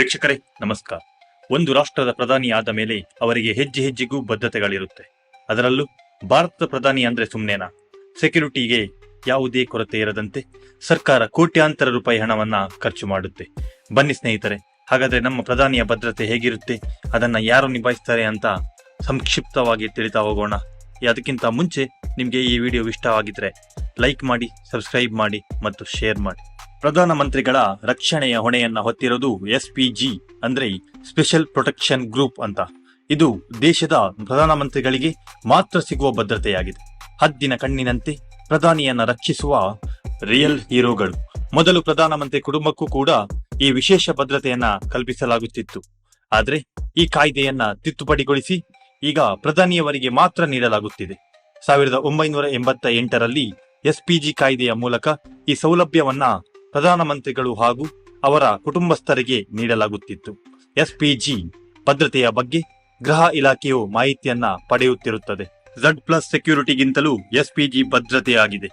ವೀಕ್ಷಕರೇ ನಮಸ್ಕಾರ. ಒಂದು ರಾಷ್ಟ್ರದ ಪ್ರಧಾನಿ ಆದ ಮೇಲೆ ಅವರಿಗೆ ಹೆಜ್ಜೆ ಹೆಜ್ಜೆಗೂ ಬದ್ಧತೆಗಳಿರುತ್ತೆ. ಅದರಲ್ಲೂ ಭಾರತದ ಪ್ರಧಾನಿ ಅಂದ್ರೆ ಸುಮ್ಮನೆನಾ ಸೆಕ್ಯೂರಿಟಿಗೆ ಯಾವುದೇ ಕೊರತೆ ಇರದಂತೆ ಸರ್ಕಾರ ಕೋಟ್ಯಾಂತರ ರೂಪಾಯಿ ಹಣವನ್ನ ಖರ್ಚು ಮಾಡುತ್ತೆ. ಬನ್ನಿ ಸ್ನೇಹಿತರೆ, ಹಾಗಾದ್ರೆ ನಮ್ಮ ಪ್ರಧಾನಿಯ ಭದ್ರತೆ ಹೇಗಿರುತ್ತೆ? ಅದನ್ನ ಯಾರು ನಿಭಾಯಿಸ್ತಾರೆ ಅಂತ ಸಂಕ್ಷಿಪ್ತವಾಗಿ ತಿಳಿತಾ ಹೋಗೋಣ. ಅದಕ್ಕಿಂತ ಮುಂಚೆ ನಿಮಗೆ ಈ ವಿಡಿಯೋ ಇಷ್ಟವಾಗಿದ್ರೆ ಲೈಕ್ ಮಾಡಿ, ಸಬ್ಸ್ಕ್ರೈಬ್ ಮಾಡಿ ಮತ್ತು ಶೇರ್ ಮಾಡಿ. ಪ್ರಧಾನಮಂತ್ರಿಗಳ ರಕ್ಷಣೆಯ ಹೊಣೆಯನ್ನ ಹೊತ್ತಿರೋದು ಎಸ್ ಅಂದ್ರೆ ಸ್ಪೆಷಲ್ ಪ್ರೊಟೆಕ್ಷನ್ ಗ್ರೂಪ್ ಅಂತ. ಇದು ದೇಶದ ಪ್ರಧಾನಮಂತ್ರಿಗಳಿಗೆ ಮಾತ್ರ ಸಿಗುವ ಭದ್ರತೆಯಾಗಿದೆ. ಹದ್ದಿನ ಕಣ್ಣಿನಂತೆ ಪ್ರಧಾನಿಯನ್ನ ರಕ್ಷಿಸುವ ರಿಯಲ್ ಹೀರೋಗಳು. ಮೊದಲು ಪ್ರಧಾನಮಂತ್ರಿ ಕುಟುಂಬಕ್ಕೂ ಕೂಡ ಈ ವಿಶೇಷ ಭದ್ರತೆಯನ್ನ ಕಲ್ಪಿಸಲಾಗುತ್ತಿತ್ತು. ಆದ್ರೆ ಈ ಕಾಯ್ದೆಯನ್ನ ತಿದ್ದುಪಡಿಗೊಳಿಸಿ ಈಗ ಪ್ರಧಾನಿಯವರಿಗೆ ಮಾತ್ರ ನೀಡಲಾಗುತ್ತಿದೆ. ಸಾವಿರದ ಒಂಬೈನೂರ ಎಂಬತ್ತ ಎಂಟರಲ್ಲಿ ಎಸ್ಪಿಜಿ ಕಾಯ್ದೆಯ ಮೂಲಕ ಈ ಸೌಲಭ್ಯವನ್ನ ಪ್ರಧಾನಮಂತ್ರಿಗಳು ಹಾಗೂ ಅವರ ಕುಟುಂಬಸ್ಥರಿಗೆ ನೀಡಲಾಗುತ್ತಿತ್ತು. ಎಸ್ಪಿಜಿ ಭದ್ರತೆಯ ಬಗ್ಗೆ ಗೃಹ ಇಲಾಖೆಯು ಮಾಹಿತಿಯನ್ನ ಪಡೆಯುತ್ತಿರುತ್ತದೆ. ಝಡ್ ಪ್ಲಸ್ ಸೆಕ್ಯೂರಿಟಿಗಿಂತಲೂ ಎಸ್ಪಿಜಿ ಭದ್ರತೆಯಾಗಿದೆ.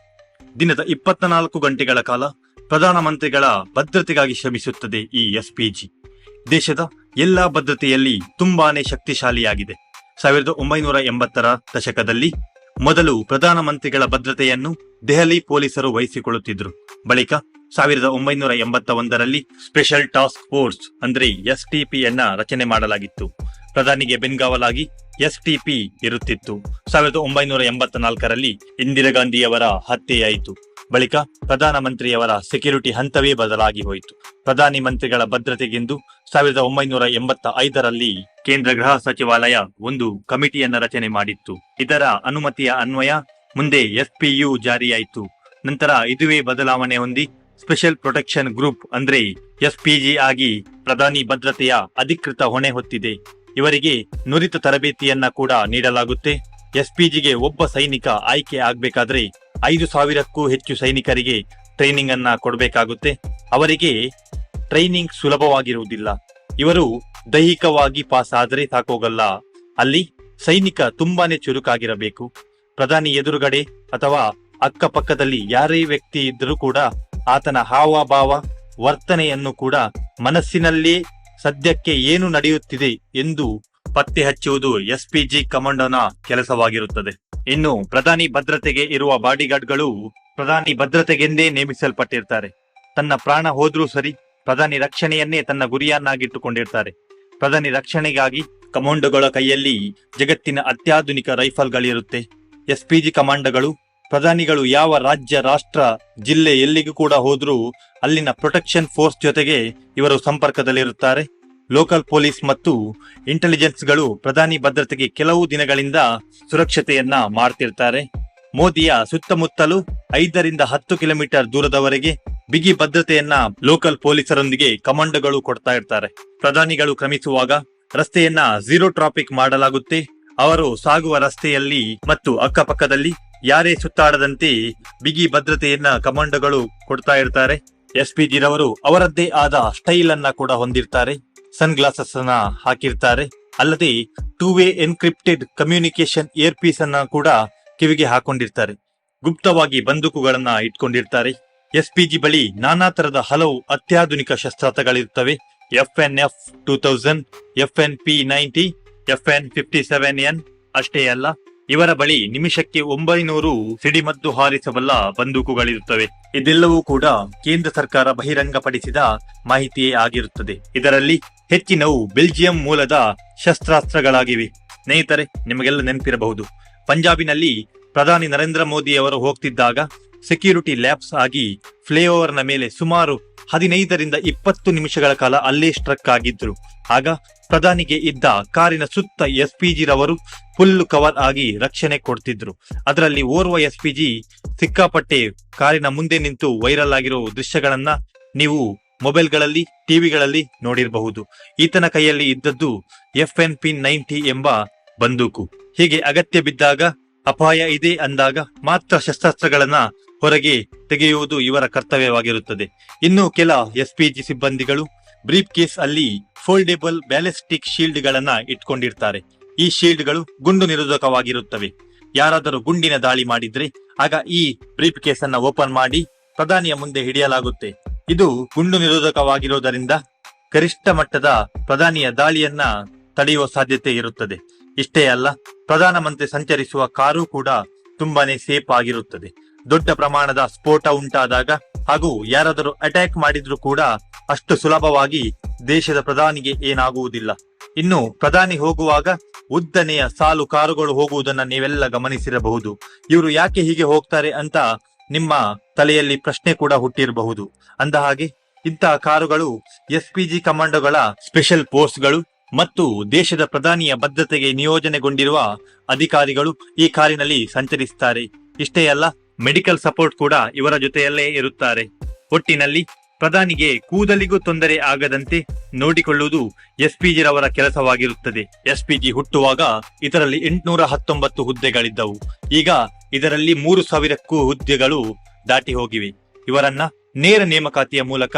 ದಿನದ ಇಪ್ಪತ್ನಾಲ್ಕು ಗಂಟೆಗಳ ಕಾಲ ಪ್ರಧಾನಮಂತ್ರಿಗಳ ಭದ್ರತೆಗಾಗಿ ಶ್ರಮಿಸುತ್ತದೆ ಈ ಎಸ್ಪಿಜಿ. ದೇಶದ ಎಲ್ಲಾ ಭದ್ರತೆಯಲ್ಲಿ ತುಂಬಾನೇ ಶಕ್ತಿಶಾಲಿಯಾಗಿದೆ. ಸಾವಿರದ ಒಂಬೈನೂರ ಎಂಬತ್ತರ ದಶಕದಲ್ಲಿ ಮೊದಲು ಪ್ರಧಾನಮಂತ್ರಿಗಳ ಭದ್ರತೆಯನ್ನು ದೆಹಲಿ ಪೊಲೀಸರು ವಹಿಸಿಕೊಳ್ಳುತ್ತಿದ್ದರು ಬಳಿಕ ಸಾವಿರದ ಒಂಬೈನೂರ ಎಂಬತ್ತ ಒಂದರಲ್ಲಿ ಸ್ಪೆಷಲ್ ಟಾಸ್ಕ್ ಫೋರ್ಸ್, ಅಂದ್ರೆ ಎಸ್ ಟಿಪಿಯನ್ನ ರಚನೆ ಮಾಡಲಾಗಿತ್ತು. ಪ್ರಧಾನಿಗೆ ಬೆನ್ಗಾವಲಾಗಿ ಎಸ್ಟಿಪಿ ಇರುತ್ತಿತ್ತು. ಸಾವಿರದ ಒಂಬೈನೂರ ಎಂಬತ್ತ ನಾಲ್ಕರಲ್ಲಿ ಇಂದಿರಾ ಗಾಂಧಿಯವರ ಹತ್ಯೆಯಾಯಿತು. ಬಳಿಕ ಪ್ರಧಾನಮಂತ್ರಿಯವರ ಸೆಕ್ಯೂರಿಟಿ ಹಂತವೇ ಬದಲಾಗಿ ಹೋಯಿತು. ಪ್ರಧಾನಿ ಮಂತ್ರಿಗಳ ಭದ್ರತೆಗೆಂದು ಸಾವಿರದ ಒಂಬೈನೂರ ಎಂಬತ್ತ ಐದರಲ್ಲಿ ಕೇಂದ್ರ ಗೃಹ ಸಚಿವಾಲಯ ಒಂದು ಕಮಿಟಿಯನ್ನ ರಚನೆ ಮಾಡಿತ್ತು. ಇದರ ಅನುಮತಿಯ ಅನ್ವಯ ಮುಂದೆ ಎಸ್ಪಿಯು ಜಾರಿಯಾಯಿತು. ನಂತರ ಇದುವೇ ಬದಲಾವಣೆ ಹೊಂದಿ ಸ್ಪೆಷಲ್ ಪ್ರೊಟೆಕ್ಷನ್ ಗ್ರೂಪ್ ಅಂದ್ರೆ ಎಸ್ಪಿಜಿ ಆಗಿ ಪ್ರಧಾನಿ ಭದ್ರತೆಯ ಅಧಿಕೃತ ಹೊಣೆ ಹೊತ್ತಿದೆ. ಇವರಿಗೆ ನುರಿತ ತರಬೇತಿಯನ್ನ ಕೂಡ ನೀಡಲಾಗುತ್ತೆ. ಎಸ್ಪಿಜಿಗೆ ಒಬ್ಬ ಸೈನಿಕ ಆಯ್ಕೆ ಆಗ್ಬೇಕಾದ್ರೆ ಐದು ಸಾವಿರಕ್ಕೂ ಹೆಚ್ಚು ಸೈನಿಕರಿಗೆ ಟ್ರೈನಿಂಗ್ ಅನ್ನ ಕೊಡಬೇಕಾಗುತ್ತೆ. ಅವರಿಗೆ ಟ್ರೈನಿಂಗ್ ಸುಲಭವಾಗಿರುವುದಿಲ್ಲ. ಇವರು ದೈಹಿಕವಾಗಿ ಪಾಸ್ ಆದರೆ ಸಾಕೋಗಲ್ಲ. ಅಲ್ಲಿ ಸೈನಿಕ ತುಂಬಾನೇ ಚುರುಕಾಗಿರಬೇಕು. ಪ್ರಧಾನಿ ಎದುರುಗಡೆ ಅಥವಾ ಅಕ್ಕಪಕ್ಕದಲ್ಲಿ ಯಾರೇ ವ್ಯಕ್ತಿ ಇದ್ದರೂ ಕೂಡ ಆತನ ಹಾವಭಾವ ವರ್ತನೆಯನ್ನು ಕೂಡ ಮನಸ್ಸಿನಲ್ಲೇ ಸದ್ಯಕ್ಕೆ ಏನು ನಡೆಯುತ್ತಿದೆ ಎಂದು ಪತ್ತೆ ಹಚ್ಚುವುದು ಎಸ್ಪಿಜಿ ಕಮಾಂಡೋನ ಕೆಲಸವಾಗಿರುತ್ತದೆ. ಇನ್ನು ಪ್ರಧಾನಿ ಭದ್ರತೆಗೆ ಇರುವ ಬಾಡಿಗಾರ್ಡ್ಗಳು ಪ್ರಧಾನಿ ಭದ್ರತೆಗೆಂದೇ ನೇಮಿಸಲ್ಪಟ್ಟಿರ್ತಾರೆ. ತನ್ನ ಪ್ರಾಣ ಹೋದ್ರೂ ಸರಿ ಪ್ರಧಾನಿ ರಕ್ಷಣೆಯನ್ನೇ ತನ್ನ ಗುರಿಯನ್ನಾಗಿಟ್ಟುಕೊಂಡಿರ್ತಾರೆ. ಪ್ರಧಾನಿ ರಕ್ಷಣೆಗಾಗಿ ಕಮಾಂಡೋಗಳ ಕೈಯಲ್ಲಿ ಜಗತ್ತಿನ ಅತ್ಯಾಧುನಿಕ ರೈಫಲ್ಗಳಿರುತ್ತೆ. ಎಸ್ಪಿಜಿ ಕಮಾಂಡೋಗಳು ಪ್ರಧಾನಿಗಳು ಯಾವ ರಾಜ್ಯ, ರಾಷ್ಟ್ರ, ಜಿಲ್ಲೆ ಎಲ್ಲಿಗೂ ಕೂಡ ಹೋದರೂ ಅಲ್ಲಿನ ಪ್ರೊಟೆಕ್ಷನ್ ಫೋರ್ಸ್ ಜೊತೆಗೆ ಇವರು ಸಂಪರ್ಕದಲ್ಲಿರುತ್ತಾರೆ. ಲೋಕಲ್ ಪೊಲೀಸ್ ಮತ್ತು ಇಂಟೆಲಿಜೆನ್ಸ್ಗಳು ಪ್ರಧಾನಿ ಭದ್ರತೆಗೆ ಕೆಲವು ದಿನಗಳಿಂದ ಸುರಕ್ಷತೆಯನ್ನ ಮಾಡ್ತಿರ್ತಾರೆ. ಮೋದಿಯ ಸುತ್ತಮುತ್ತಲು ಐದರಿಂದ ಹತ್ತು ಕಿಲೋಮೀಟರ್ ದೂರದವರೆಗೆ ಬಿಗಿ ಭದ್ರತೆಯನ್ನ ಲೋಕಲ್ ಪೊಲೀಸರೊಂದಿಗೆ ಕಮಾಂಡೋಗಳು ಕೊಡ್ತಾ ಇರ್ತಾರೆ. ಪ್ರಧಾನಿಗಳು ಕ್ರಮಿಸುವಾಗ ರಸ್ತೆಯನ್ನ ಝೀರೋ ಟ್ರಾಫಿಕ್ ಮಾಡಲಾಗುತ್ತೆ. ಅವರು ಸಾಗುವ ರಸ್ತೆಯಲ್ಲಿ ಮತ್ತು ಅಕ್ಕಪಕ್ಕದಲ್ಲಿ ಯಾರೇ ಸುತ್ತಾಡದಂತೆ ಬಿಗಿ ಭದ್ರತೆಯನ್ನ ಕಮಾಂಡೋಗಳು ಕೊಡ್ತಾ ಇರ್ತಾರೆ. ಎಸ್ ಪಿ ಜಿರವರು ಅವರದ್ದೇ ಆದ ಸ್ಟೈಲ್ ಅನ್ನ ಕೂಡ ಹೊಂದಿರ್ತಾರೆ. ಸನ್ ಗ್ಲಾಸಸ್ ಅನ್ನ ಹಾಕಿರ್ತಾರೆ. ಅಲ್ಲದೆ two way encrypted communication ear piece ಅನ್ನ ಕೂಡ ಕಿವಿಗೆ ಹಾಕೊಂಡಿರ್ತಾರೆ. ಗುಪ್ತವಾಗಿ ಬಂದೂಕುಗಳನ್ನ ಇಟ್ಕೊಂಡಿರ್ತಾರೆ. ಎಸ್ ಪಿ ಜಿ ಬಳಿ ನಾನಾ ತರದ ಹಲವು ಅತ್ಯಾಧುನಿಕ ಶಸ್ತ್ರಾಸ್ತ್ರಗಳಿರುತ್ತವೆ F N F two thousand F N P ninety F N fifty seven N ಅಷ್ಟೇ ಅಲ್ಲ. ಇವರ ಬಳಿ ನಿಮಿಷಕ್ಕೆ ಒಂಬೈನೂರು ಸಿಡಿಮದ್ದು ಹಾರಿಸಬಲ್ಲ ಬಂದೂಕುಗಳಿರುತ್ತವೆ. ಇದೆಲ್ಲವೂ ಕೂಡ ಕೇಂದ್ರ ಸರ್ಕಾರ ಬಹಿರಂಗಪಡಿಸಿದ ಮಾಹಿತಿಯೇ ಆಗಿರುತ್ತದೆ. ಇದರಲ್ಲಿ ಹೆಚ್ಚಿನವು ಬೆಲ್ಜಿಯಂ ಮೂಲದ ಶಸ್ತ್ರಾಸ್ತ್ರಗಳಾಗಿವೆ. ಸ್ನೇಹಿತರೆ, ನಿಮಗೆಲ್ಲ ನೆನಪಿರಬಹುದು. ಪಂಜಾಬಿನಲ್ಲಿ ಪ್ರಧಾನಿ ನರೇಂದ್ರ ಮೋದಿ ಅವರು ಹೋಗ್ತಿದ್ದಾಗ ಸೆಕ್ಯೂರಿಟಿ ಲ್ಯಾಬ್ಸ್ ಆಗಿ ಫ್ಲೈಓವರ್ನ ಮೇಲೆ ಸುಮಾರು ಹದಿನೈದರಿಂದ ಇಪ್ಪತ್ತು ನಿಮಿಷಗಳ ಕಾಲ ಅಲ್ಲೇ ಸ್ಟ್ರಕ್ ಆಗಿದ್ರು. ಆಗ ಪ್ರಧಾನಿಗೆ ಇದ್ದ ಕಾರಿನ ಸುತ್ತ ಎಸ್ಪಿಜಿ ರವರು ಫುಲ್ ಕವರ್ ಆಗಿ ರಕ್ಷಣೆ ಕೊಡ್ತಿದ್ರು. ಅದರಲ್ಲಿ ಓರ್ವ ಎಸ್ಪಿಜಿ ಸಿಕ್ಕಾಪಟ್ಟೆ ಕಾರಿನ ಮುಂದೆ ನಿಂತು ವೈರಲ್ ಆಗಿರೋ ದೃಶ್ಯಗಳನ್ನ ನೀವು ಮೊಬೈಲ್ಗಳಲ್ಲಿ ಟಿವಿಗಳಲ್ಲಿ ನೋಡಿರಬಹುದು. ಈತನ ಕೈಯಲ್ಲಿ ಇದ್ದದ್ದು ಎಫ್ ಎನ್ ಪಿ ನೈಂಟಿ ಎಂಬ ಬಂದೂಕು. ಹೀಗೆ ಅಗತ್ಯ ಬಿದ್ದಾಗ ಅಪಾಯ ಇದೆ ಅಂದಾಗ ಮಾತ್ರ ಶಸ್ತ್ರಾಸ್ತ್ರಗಳನ್ನ ಹೊರಗೆ ತೆಗೆಯುವುದು ಇವರ ಕರ್ತವ್ಯವಾಗಿರುತ್ತದೆ. ಇನ್ನು ಕೆಲ ಎಸ್ಪಿಜಿ ಸಿಬ್ಬಂದಿಗಳು ಬ್ರೀಫ್ ಕೇಸ್ ಅಲ್ಲಿ ಫೋಲ್ಡೇಬಲ್ ಬ್ಯಾಲಿಸ್ಟಿಕ್ ಶೀಲ್ಡ್ ಗಳನ್ನ ಇಟ್ಕೊಂಡಿರ್ತಾರೆ. ಈ ಶೀಲ್ಡ್ಗಳು ಗುಂಡು ನಿರೋಧಕವಾಗಿರುತ್ತವೆ. ಯಾರಾದರೂ ಗುಂಡಿನ ದಾಳಿ ಮಾಡಿದ್ರೆ ಆಗ ಈ ಬ್ರೀಫ್ ಕೇಸ್ ಅನ್ನ ಓಪನ್ ಮಾಡಿ ಪ್ರಧಾನಿಯ ಮುಂದೆ ಹಿಡಿಯಲಾಗುತ್ತೆ. ಇದು ಗುಂಡು ನಿರೋಧಕವಾಗಿರುವುದರಿಂದ ಗರಿಷ್ಠ ಮಟ್ಟದ ಪ್ರಧಾನಿಯ ದಾಳಿಯನ್ನ ತಡೆಯುವ ಸಾಧ್ಯತೆ ಇರುತ್ತದೆ. ಇಷ್ಟೇ ಅಲ್ಲ, ಪ್ರಧಾನಮಂತ್ರಿ ಸಂಚರಿಸುವ ಕಾರು ಕೂಡ ತುಂಬಾನೇ ಸೇಫ್ ಆಗಿರುತ್ತದೆ. ದೊಡ್ಡ ಪ್ರಮಾಣದ ಸ್ಫೋಟ ಉಂಟಾದಾಗ ಹಾಗೂ ಯಾರಾದರೂ ಅಟ್ಯಾಕ್ ಮಾಡಿದ್ರೂ ಕೂಡ ಅಷ್ಟು ಸುಲಭವಾಗಿ ದೇಶದ ಪ್ರಧಾನಿಗೆ ಏನಾಗುವುದಿಲ್ಲ. ಇನ್ನು ಪ್ರಧಾನಿ ಹೋಗುವಾಗ ಉದ್ದನೆಯ ಸಾಲು ಕಾರುಗಳು ಹೋಗುವುದನ್ನ ನೀವೆಲ್ಲ ಗಮನಿಸಿರಬಹುದು. ಇವರು ಯಾಕೆ ಹೀಗೆ ಹೋಗ್ತಾರೆ ಅಂತ ನಿಮ್ಮ ತಲೆಯಲ್ಲಿ ಪ್ರಶ್ನೆ ಕೂಡ ಹುಟ್ಟಿರಬಹುದು. ಅಂದ ಹಾಗೆ ಇಂತಹ ಕಾರುಗಳು ಎಸ್ ಪಿ ಜಿ ಕಮಾಂಡೋಗಳ ಸ್ಪೆಷಲ್ ಫೋರ್ಸ್ಗಳು ಮತ್ತು ದೇಶದ ಪ್ರಧಾನಿಯ ಬದ್ಧತೆಗೆ ನಿಯೋಜನೆಗೊಂಡಿರುವ ಅಧಿಕಾರಿಗಳು ಈ ಕಾರಿನಲ್ಲಿ ಸಂಚರಿಸುತ್ತಾರೆ ಇಷ್ಟೇ ಅಲ್ಲ ಮೆಡಿಕಲ್ ಸಪೋರ್ಟ್ ಕೂಡ ಇವರ ಜೊತೆಯಲ್ಲೇ ಇರುತ್ತಾರೆ. ಒಟ್ಟಿನಲ್ಲಿ ಪ್ರಧಾನಿಗೆ ಕೂದಲಿಗೂ ತೊಂದರೆ ಆಗದಂತೆ ನೋಡಿಕೊಳ್ಳುವುದು ಎಸ್ಪಿಜಿ ರವರ ಕೆಲಸವಾಗಿರುತ್ತದೆ. ಎಸ್ಪಿಜಿ ಹುಟ್ಟುವಾಗ ಇದರಲ್ಲಿ ಎಂಟುನೂರ ಹತ್ತೊಂಬತ್ತು ಹುದ್ದೆಗಳಿದ್ದವು. ಈಗ ಇದರಲ್ಲಿ ಮೂರು ಸಾವಿರಕ್ಕೂ ಹುದ್ದೆಗಳು ದಾಟಿ ಹೋಗಿವೆ. ಇವರನ್ನ ನೇರ ನೇಮಕಾತಿಯ ಮೂಲಕ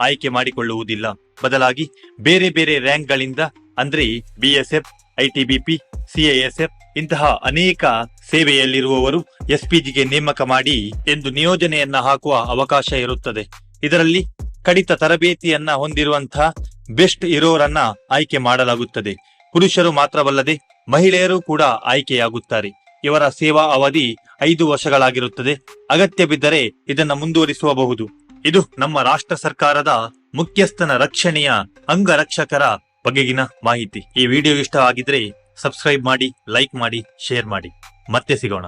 ಆಯ್ಕೆ ಮಾಡಿಕೊಳ್ಳುವುದಿಲ್ಲ. ಬದಲಾಗಿ ಬೇರೆ ಬೇರೆ ರ್ಯಾಂಕ್ಗಳಿಂದ ಅಂದ್ರೆ ಬಿಎಸ್ಎಫ್ ಐಟಿಬಿಪಿ ಸಿಐಎಸ್ಎಫ್ ಇಂತಹ ಅನೇಕ ಸೇವೆಯಲ್ಲಿರುವವರು ಎಸ್ಪಿಜಿಗೆ ನೇಮಕ ಮಾಡಿ ಎಂದು ನಿಯೋಜನೆಯನ್ನ ಹಾಕುವ ಅವಕಾಶ ಇರುತ್ತದೆ. ಇದರಲ್ಲಿ ಕಡಿತ ತರಬೇತಿಯನ್ನ ಹೊಂದಿರುವಂತಹ ಬೆಸ್ಟ್ ಇರೋರನ್ನ ಆಯ್ಕೆ ಮಾಡಲಾಗುತ್ತದೆ. ಪುರುಷರು ಮಾತ್ರವಲ್ಲದೆ ಮಹಿಳೆಯರು ಕೂಡ ಆಯ್ಕೆಯಾಗುತ್ತಾರೆ. ಇವರ ಸೇವಾ ಅವಧಿ ಐದು ವರ್ಷಗಳಾಗಿರುತ್ತದೆ. ಅಗತ್ಯ ಬಿದ್ದರೆ ಇದನ್ನ ಮುಂದುವರಿಸಬಹುದು. ಇದು ನಮ್ಮ ರಾಷ್ಟ್ರ ಸರ್ಕಾರದ ಮುಖ್ಯಸ್ಥನ ರಕ್ಷಣೆಯ ಅಂಗರಕ್ಷಕರ ಬಗೆಗಿನ ಮಾಹಿತಿ ಈ ವಿಡಿಯೋ ಇಷ್ಟ ಆಗಿದ್ರೆ ಸಬ್ಸ್ಕ್ರೈಬ್ ಮಾಡಿ ಲೈಕ್ ಮಾಡಿ ಶೇರ್ ಮಾಡಿ. ಮತ್ತೆ ಸಿಗೋಣ.